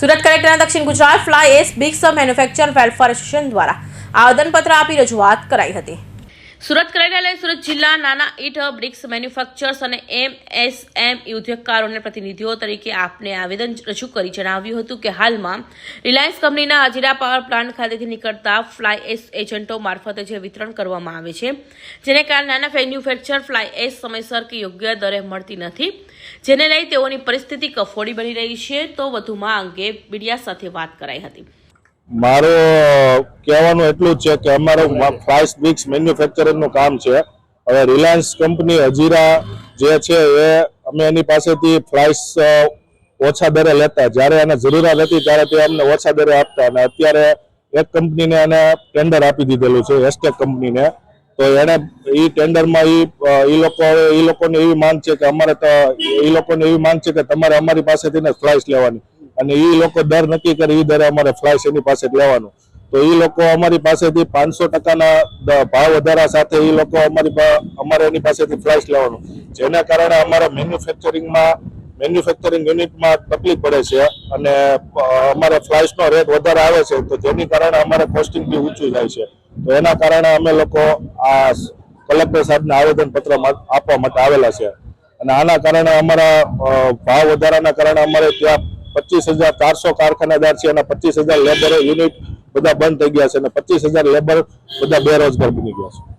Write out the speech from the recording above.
સુરત કલેક્ટરના દક્ષિણ Gujarat fly ash bricks manufacture welfare association દ્વારા આવેદનપત્ર આપી રજૂઆત કરાઈ હતી. સુરત કલેક્ટરે સુરત જિલ્લા નાના ઈટ બ્રિક્સ મેન્યુફેક્ચર્સ અને એમએસએમ ઉદ્યોગકારોને પ્રતિનિધિઓ તરીકે આપને આવેદન રજૂ કરી જણાવ્યું હતું કે હાલમાં રિલાયન્સ કંપનીના હજીરા પાવર પ્લાન્ટ ખાતેથી નીકળતા ફ્લાય એસ એજન્ટો મારફતે જે વિતરણ કરવામાં આવે છે, જેને કારણે નાના મેન્યુફેક્ચર ફ્લાય એસ સમયસર કે યોગ્ય દરે મળતી નથી, જેને લઈ તેઓની પરિસ્થિતિ કફોડી બની રહી છે. તો વધુમાં અંગે મીડિયા સાથે વાત કરાઈ હતી. મારો કહેવાનું એટલું જ છે કે અમારું ફ્રાઇસ બિક્સ મેન્યુફેક્ચરિંગનું કામ છે. હવે રિલાયન્સ કંપની હજીરા જે છે એ અમે એની પાસેથી ફ્લાઇસ ઓછા દરે લેતા. જ્યારે એને જરૂરિયાત હતી ત્યારે તે અમને ઓછા દરે આપતા અને અત્યારે એક કંપનીને એને ટેન્ડર આપી દીધેલું છે એસ્ટેક કંપનીને. તો એને એ ટેન્ડરમાં એ લોકો એ લોકોને એવી માંગ છે કે અમારે તો એ લોકોને એવી માંગ છે કે તમારે અમારી પાસેથી ને ફ્લાઇસ લેવાની. અને એ લોકો દર નક્કી કરે એ દરે અમારે ફ્લાય એની પાસે લેવાનું તો એ લોકો અમારી પાસેથી પાંચસો ટકાના ભાવ વધારા સાથે એ લોકો અમારી અમારે એની પાસેથી ફ્લાઇસ લેવાનું. જેના કારણે અમારા મેન્યુફેક્ચરિંગમાં મેન્યુફેક્ચરિંગ યુનિટમાં તકલીફ પડે છે અને અમારે ફ્લાઇસનો રેટ વધારે આવે છે, તો જેની કારણે અમારે કોસ્ટિંગ બી ઊંચું જાય છે. તો એના કારણે અમે લોકો આ કલેક્ટર સાહેબને આવેદન પત્ર આપવા માટે આવેલા છે. અને આના કારણે અમારા ભાવ વધારાના કારણે અમારે ત્યાં પચીસ હજાર ચારસો કારખાનેદાર છે અને પચીસ હજાર લેબર યુનિટ બધા બંધ થઈ ગયા છે અને પચીસ હજાર લેબર બધા બેરોજગાર બની ગયા છે.